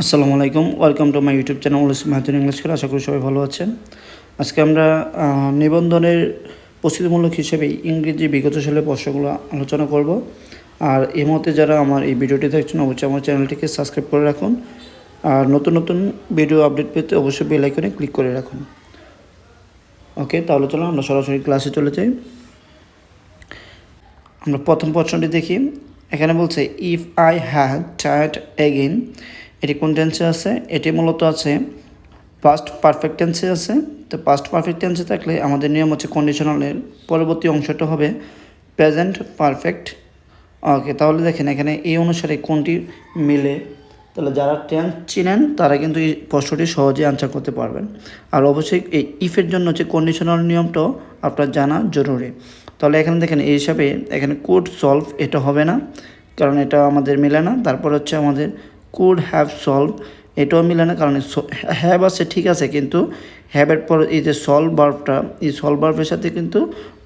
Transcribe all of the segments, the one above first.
আসসালামু আলাইকুম, welcome to my YouTube channel মাহাতুর English করে। আশা করি সবাই ভালো আছেন। আজকে আমরা নিবন্ধনের প্রস্তুতিমূলক হিসেবে ইংরেজি বিগত সালের প্রশ্নগুলো আলোচনা করব। আর এই মুহূর্তে যারা আমার এই ভিডিওটি দেখছেন, অবশ্যই আমার চ্যানেলটিকে সাবস্ক্রাইব করে রাখুন। আর নতুন নতুন ভিডিও আপডেট পেতে অবশ্যই বেল আইকনে ক্লিক করে রাখুন। ওকে, তাহলে চলো আমরা সরাসরি ক্লাসে চলে যাই। আমরা প্রথম প্রশ্নটি দেখি। এখানে বলছে if I had tired again এটি কোন টেন্সে আছে? এটি মূলত আছে পাস্ট পারফেক্ট টেন্সে আছে। তো পাস্ট পারফেক্ট টেন্সে থাকলে আমাদের নিয়ম হচ্ছে কন্ডিশনালের পরবর্তী অংশটা হবে প্রেজেন্ট পারফেক্ট ওকে তাহলে দেখেন এখানে এই অনুসারে কোনটি মিলে? তাহলে যারা টেন্স চিনেন, তারা কিন্তু এই প্রশ্নটি সহজে আনসার করতে পারবেন। আর অবশ্যই এই ইফের জন্য হচ্ছে কন্ডিশনাল নিয়মটাও আপনার জানা জরুরি। তাহলে এখানে দেখেন এই হিসাবে এখানে কোড সলভ এটা হবে না, কারণ এটা আমাদের মিলে না। তারপর হচ্ছে আমাদের কুড হ্যাভ সলভ এটাও মিলে না, কারণ হ্যাভ আছে, ঠিক আছে, কিন্তু হ্যাভের পর এই যে সলভ বার্বটা এই সলভ বার্বের সাথে কিন্তু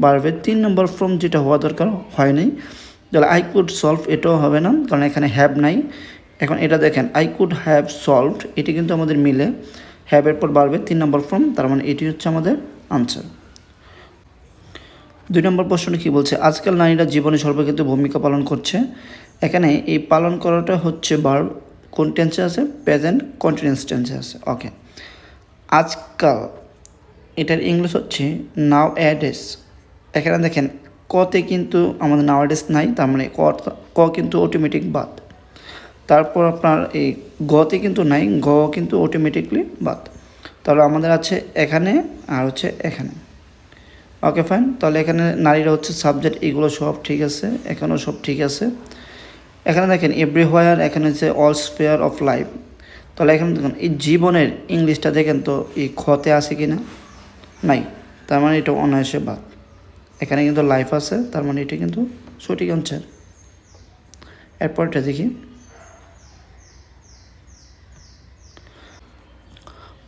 বার্বের তিন নম্বর ফর্ম যেটা হওয়া দরকার হয় নাই। তাহলে আই কুড সলভ এটাও হবে না, কারণ এখানে হ্যাভ নাই। এখন এটা দেখেন আই কুড হ্যাভ সলভড এটি কিন্তু আমাদের মিলে হ্যাভের পর বাড়বে তিন নম্বর ফর্ম তার মানে এটি হচ্ছে আমাদের আনসার দুই নম্বর প্রশ্নটি কী বলছে? আজকাল নারীরা জীবনে সর্বক্ষেত্রে ভূমিকা পালন করছে। এখানে এই পালন করাটা হচ্ছে বার কোন টেন্সে আছে? প্রেজেন্ট কন্টিনিউয়াস টেন্সে আছে। ওকে আজকাল এটার ইংলিশ হচ্ছে নাও অ্যাডেস এখানে দেখেন, কতে কিন্তু আমাদের নাও অ্যাডেস নাই, তার মানে ক ক কিন্তু অটোমেটিক বাদ। তারপর আপনার এই গতে কিন্তু নাই, গ কিন্তু অটোমেটিকলি বাদ। তাহলে আমাদের আছে এখানে আর হচ্ছে এখানে। ওকে ফাইন তাহলে এখানে নারীরা হচ্ছে সাবজেক্ট এগুলো সব ঠিক আছে, এখানেও সব ঠিক আছে। এখানে দেখেন, এভরিহোয়ার এখানে হচ্ছে, অল স্পেয়ার অফ লাইফ তাহলে এখানে দেখুন, এই জীবনের ইংলিশটা দেখেন তো, এই ক্ষতে আছে কি না নাই, তার মানে এটা অনায়াসে বাদ। এখানে কিন্তু লাইফ আছে, তার মানে এটা কিন্তু সঠিক আনসার এরপরটা দেখি।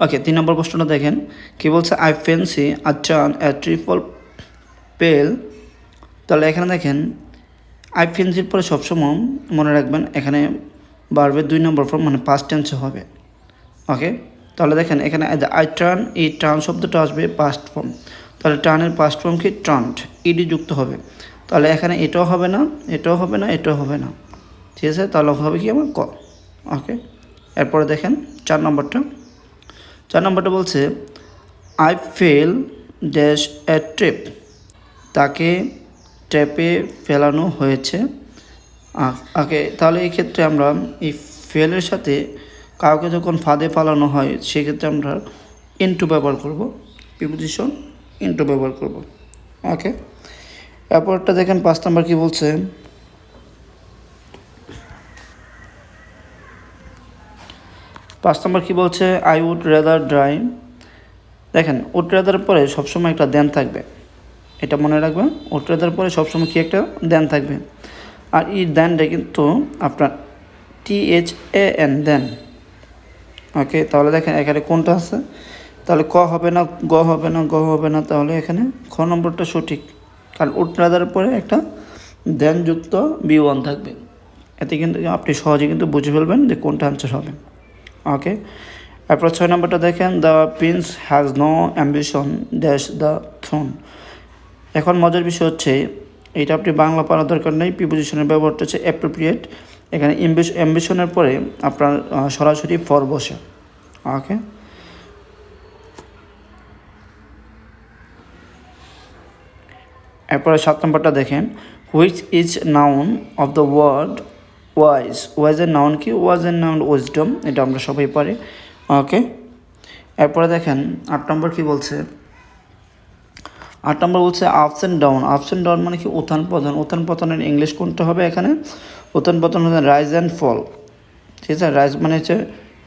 ওকে, তিন নম্বর প্রশ্নটা দেখেন, কি বলছে আই ফেন্সি আ চান এ ট্রিপল পেল তাহলে এখানে দেখেন আই ফেন্সির পরে সবসময় মনে রাখবেন এখানে বাড়বে দুই নম্বর ফর্ম মানে পাস্ট টেন্সে হবে। ওকে তাহলে দেখেন, এখানে আই টার্ন এই টার্ন শব্দটা আসবে পাস্ট ফর্ম তাহলে টার্নের পাস্ট ফর্ম কি? ট্রান্ট ইডি যুক্ত হবে। তাহলে এখানে এটাও হবে না, এটাও হবে না, এটাও হবে না। ঠিক আছে? তাহলে হবে কি আমার ক? ওকে এরপরে দেখেন, চার নম্বরটা। চার নম্বরটা বলছে I fell dash a trip তাকে ট্র্যাপে ফেলানো হয়েছে। আগে তাহলে এই ক্ষেত্রে আমরা এই ফেলের সাথে কাউকে যখন ফাঁদে ফালানো হয়, সেক্ষেত্রে আমরা ইনটু ব্যবহার করব। প্রিপোজিশন ইনটু ব্যবহার করব। ওকে এরপরটা দেখেন, পাঁচ নাম্বার কী বলছে? পাঁচ নম্বর কী বলছে? আই উড রেদার ড্রাই দেখেন উড রেদার পরে সবসময় একটা দেন থাকবে। এটা মনে রাখবেন উড রেদার পরে সবসময় কি একটা দেন থাকবে। আর এই দেনটা কিন্তু আপনার টি এইচ এ এন দেন। ওকে তাহলে দেখেন এখানে কোনটা আছে? তাহলে ক হবে না, গ হবে না, গ হবে না, তাহলে এখানে খ নম্বরটা সঠিক। কারণ উড দেওয়ার পরে একটা দেনযুক্ত বি ওয়ান থাকবে। এতে কিন্তু আপনি সহজে কিন্তু বুঝে ফেলবেন যে কোনটা আনসার হবে। ওকে এরপর ছয় নম্বরটা দেখেন the prince has no ambition dash the throne এখন মজার বিষয় হচ্ছে, এটা আপনি বাংলা পড়ার দরকার নেই প্রিপোজিশনের ব্যবহারটা হচ্ছে অ্যাপ্রোপ্রিয়েট এখানে অ্যাম্বিশনের পরে আপনার সরাসরি ফর বসে। ওকে এরপরে সাত নম্বরটা দেখেন। Which is noun of the word wise wise ওয়াইজের noun কি? ওয়াইজের নাউন উইজডম এটা আমরা সবাই পারি। ওকে এরপরে দেখেন, আট নম্বর কি বলছে? আট নম্বর বলছে ups and down ups and down মানে কি উত্থান পতন, উত্থান পতনের ইংলিশ কোনটা হবে এখানে? উত্থান পতন হচ্ছে রাইজ অ্যান্ড ফল ঠিক আছে? রাইজ মানে হচ্ছে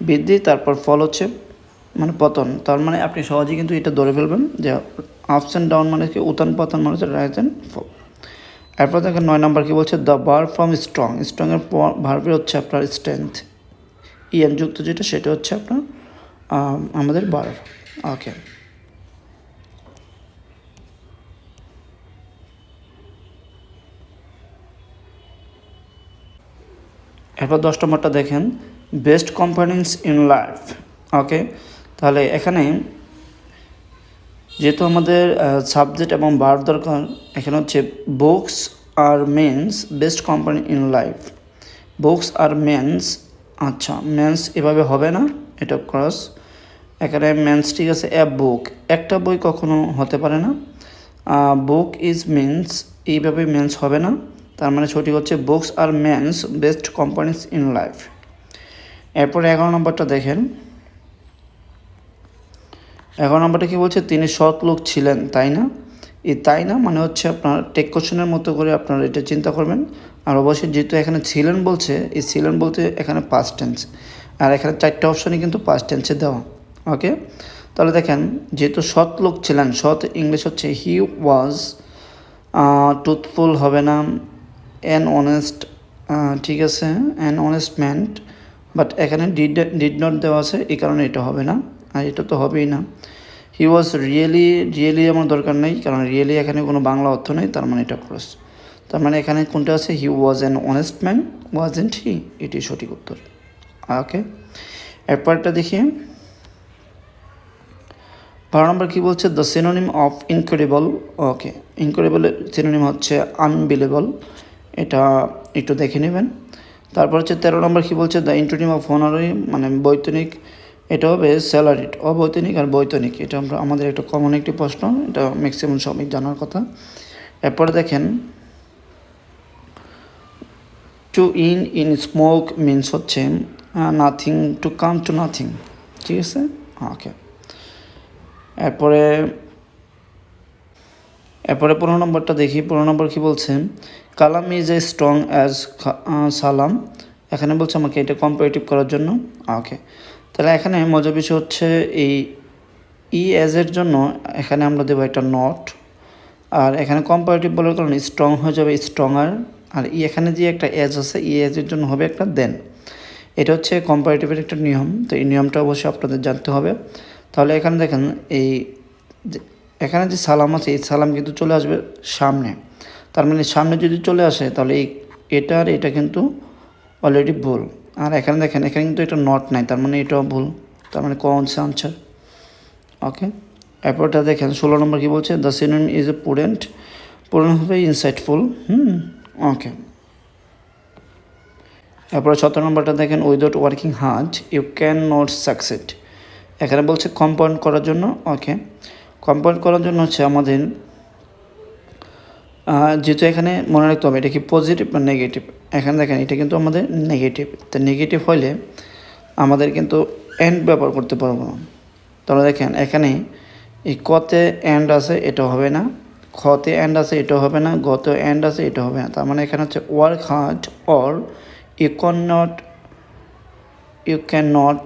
বৃদ্ধি, তারপর ফল হচ্ছে মানে পতন, তার মানে আপনি সহজেই কিন্তু এটা ধরে ফেলবেন যে আপস অ্যান্ড ডাউন মানে কি উত্থান পতন মানে হচ্ছে রাইজ অ্যান্ড ফল এরপর দেখেন নয় নম্বর কি বলছে দ্য বার ফ্রম স্ট্রং স্ট্রংয়ের ভার্বের হচ্ছে আপনার স্ট্রেংথ ইএন যুক্ত যেটা, সেটা হচ্ছে আপনার আমাদের বার ওকে এরপর দশ নম্বরটা দেখেন। Best companies in life okay তাহলে এখানে যেহেতু আমাদের সাবজেক্ট এবং বার দরকার, এখানে হচ্ছে books are men's best company in life books are men's আচ্ছা মেন্স এভাবে হবে না, এটা ক্রস এখানে মেন্স ঠিক আছে এ বুক একটা বই কখনো হতে পারে না। বুক ইজ মেন্স এইভাবে মেন্স হবে না। তার মানে সঠিক হচ্ছে books are men's best companies in life. এরপরে এগারো নম্বরটা দেখেন। এগারো নম্বরটা কি বলছে? তিনি সৎ লোক ছিলেন, তাই না? এই তাই না মানে হচ্ছে আপনার টেক কোশ্চেনের মতো করে আপনারা এটা চিন্তা করবেন। আর অবশ্যই যেহেতু এখানে ছিলেন বলছে, এই ছিলেন বলতে এখানে পাস্ট টেন্স আর এখানে চারটে অপশনই কিন্তু পাস্ট টেন্সে দেওয়া। ওকে তাহলে দেখেন, যেহেতু সৎ লোক ছিলেন, সৎ ইংলিশ হচ্ছে হি ওয়াজ টুথফুল হবে না। অ্যান অনেস্ট ঠিক আছে অ্যান অনেস্ট ম্যান বাট এখানে ডিড ডিড নট দেওয়া আছে, এই কারণে এটা হবে না, আর এটা তো হবেই না। হি ওয়াজ রিয়েলি রিয়েলি আমার দরকার নেই, কারণ রিয়েলি এখানে কোনো বাংলা অর্থ নেই, তার মানে এটা খরচ তার মানে এখানে কোনটা আছে? He was an honest man wasn't he এটি সঠিক উত্তর। ওকে এরপরটা দেখি। বারো নম্বর কী বলছে? The synonym of incredible okay ইনক্রেডিবলের synonym হচ্ছে আনবিলেবল এটা একটু দেখে নেবেন। তারপর হচ্ছে তেরো নম্বর কী বলছে? দ্য ইন্টোনিম অফ অনারি মানে বৈতনিক এটা হবে স্যালারিড অবৈতনিক আর বৈতনিক। এটা আমরা, আমাদের একটা কমন একটি প্রশ্ন, এটা ম্যাক্সিমাম সবাই জানার কথা। এরপরে দেখেন to in in smoke means হচ্ছে nothing to come to nothing ঠিক আছে? ওকে এরপরে এরপরে পনেরো নম্বরটা দেখি। পনেরো নম্বর কী বলছে? কালাম ইজ এ স্ট্রং অ্যাজ সালাম। এখানে বলছে আমাকে এটা কম্পারেটিভ করার জন্য। ওকে। তাহলে এখানে মজার বিষয় হচ্ছে এই ই এর জন্য এখানে আমরা দেবো একটা নট আর এখানে কম্পারেটিভ বলার কারণে স্ট্রং হয়ে যাবে স্ট্রঙার আর ই এখানে যে একটা এজ আছে, ই এজের জন্য হবে একটা দেন এটা হচ্ছে কম্পারেটিভের একটা নিয়ম। তো এই নিয়মটা অবশ্যই আপনাদের জানতে হবে। তাহলে এখানে দেখেন এই এখানে যে সালাম আছে, এই সালাম কিন্তু চলে আসবে সামনে। তার মানে সামনে যদি চলে আসে, তাহলে এই এটা আর এটা কিন্তু অলরেডি ভুল। আর এখানে দেখেন, এখানে কিন্তু এটা নট নাই, তার মানে এটাও ভুল। তার মানে কোন আনসার ওকে এরপরটা দেখেন, ষোলো নম্বর কী বলছে? The synonym is a prudent prudent হবে ইনসাইটফুল হুম? ওকে এরপরে সতেরো নম্বরটা দেখেন without working hard you can not succeed এখানে বলছে কম্পাউন্ড করার জন্য ওকে কম্পাউন্ড করার জন্য হচ্ছে আমাদের যেহেতু এখানে মনে রাখতে হবে, এটা কি পজিটিভ বা নেগেটিভ এখানে দেখেন, এটা কিন্তু আমাদের নেগেটিভ তো নেগেটিভ হলে আমাদের কিন্তু এন্ড ব্যবহার করতে পারব না। তাহলে দেখেন, এখানে এই কতে এন্ড আছে এটা হবে না। খতে এন্ড আছে এটা হবে না। গত এন্ড আছে এটা হবে না। তার মানে এখানে হচ্ছে work hard or you can not you can not